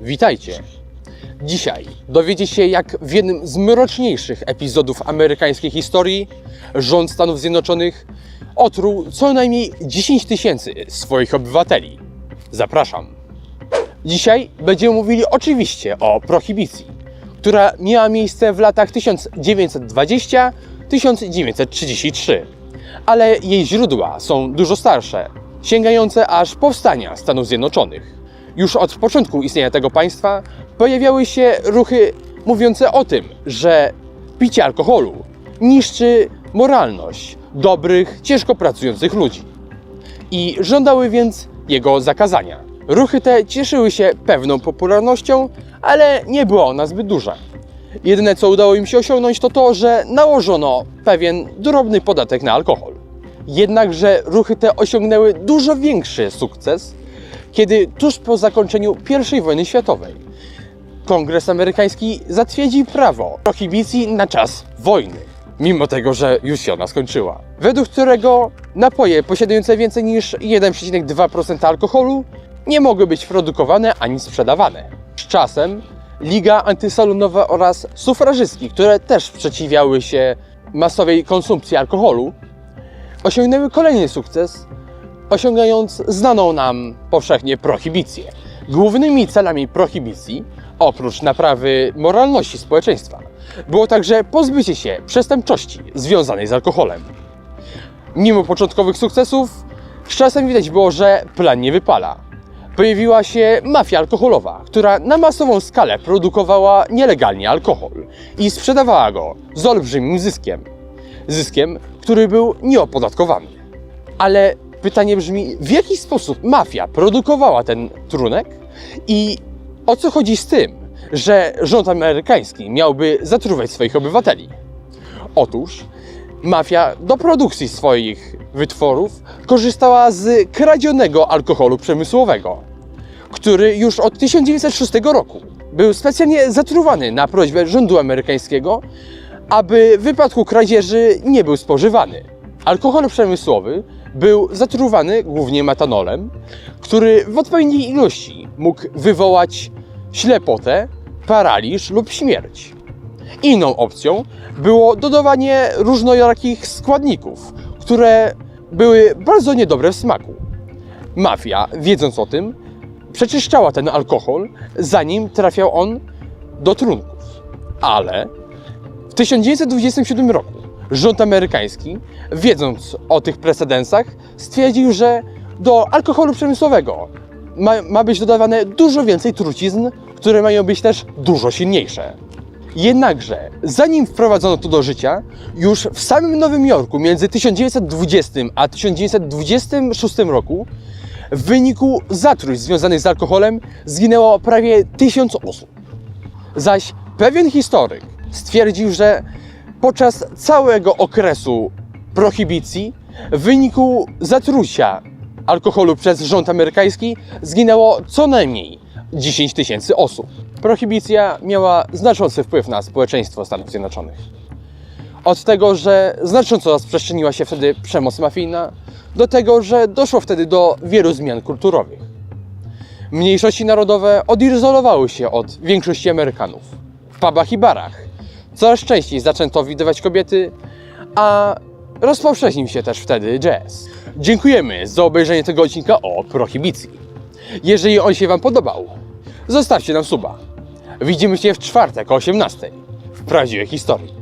Witajcie! Dzisiaj dowiecie się, jak w jednym z mroczniejszych epizodów amerykańskiej historii rząd Stanów Zjednoczonych otruł co najmniej 10 tysięcy swoich obywateli. Zapraszam. Dzisiaj będziemy mówili oczywiście o prohibicji, która miała miejsce w latach 1920-1933, ale jej źródła są dużo starsze, sięgające aż powstania Stanów Zjednoczonych. Już od początku istnienia tego państwa pojawiały się ruchy mówiące o tym, że picie alkoholu niszczy moralność dobrych, ciężko pracujących ludzi i żądały więc jego zakazania. Ruchy te cieszyły się pewną popularnością, ale nie była ona zbyt duża. Jedyne co udało im się osiągnąć to to, że nałożono pewien drobny podatek na alkohol. Jednakże ruchy te osiągnęły dużo większy sukces, kiedy tuż po zakończeniu I wojny światowej Kongres amerykański zatwierdził prawo prohibicji na czas wojny, mimo tego, że już się ona skończyła. Według którego napoje posiadające więcej niż 1,2% alkoholu nie mogły być produkowane ani sprzedawane. Z czasem Liga Antysalonowa oraz sufrażystki, które też sprzeciwiały się masowej konsumpcji alkoholu, osiągnęły kolejny sukces, osiągając znaną nam powszechnie prohibicję. Głównymi celami prohibicji, oprócz naprawy moralności społeczeństwa, było także pozbycie się przestępczości związanej z alkoholem. Mimo początkowych sukcesów, z czasem widać było, że plan nie wypala. Pojawiła się mafia alkoholowa, która na masową skalę produkowała nielegalnie alkohol i sprzedawała go z olbrzymim zyskiem. Zyskiem, który był nieopodatkowany. Ale pytanie brzmi, w jaki sposób mafia produkowała ten trunek i o co chodzi z tym, że rząd amerykański miałby zatruwać swoich obywateli? Otóż mafia do produkcji swoich wytworów korzystała z kradzionego alkoholu przemysłowego, który już od 1906 roku był specjalnie zatruwany na prośbę rządu amerykańskiego, aby w wypadku kradzieży nie był spożywany. Alkohol przemysłowy był zatruwany głównie metanolem, który w odpowiedniej ilości mógł wywołać ślepotę, paraliż lub śmierć. Inną opcją było dodawanie różnorakich składników, które były bardzo niedobre w smaku. Mafia, wiedząc o tym, przeczyszczała ten alkohol, zanim trafiał on do trunków. Ale w 1927 roku rząd amerykański, wiedząc o tych precedensach, stwierdził, że do alkoholu przemysłowego ma, ma być dodawane dużo więcej trucizn, które mają być też dużo silniejsze. Jednakże, zanim wprowadzono to do życia, już w samym Nowym Jorku między 1920 a 1926 roku w wyniku zatruć związanych z alkoholem zginęło prawie tysiąc osób. Zaś pewien historyk stwierdził, że podczas całego okresu prohibicji w wyniku zatrucia alkoholu przez rząd amerykański zginęło co najmniej 10 tysięcy osób. Prohibicja miała znaczący wpływ na społeczeństwo Stanów Zjednoczonych. Od tego, że znacząco rozprzestrzeniła się wtedy przemoc mafijna, do tego, że doszło wtedy do wielu zmian kulturowych. Mniejszości narodowe odizolowały się od większości Amerykanów. W pubach i barach coraz częściej zaczęto widywać kobiety, a rozpowszechnił się też wtedy jazz. Dziękujemy za obejrzenie tego odcinka o prohibicji. Jeżeli on się Wam podobał, zostawcie nam suba. Widzimy się w czwartek o 18:00 w prawdziwej historii.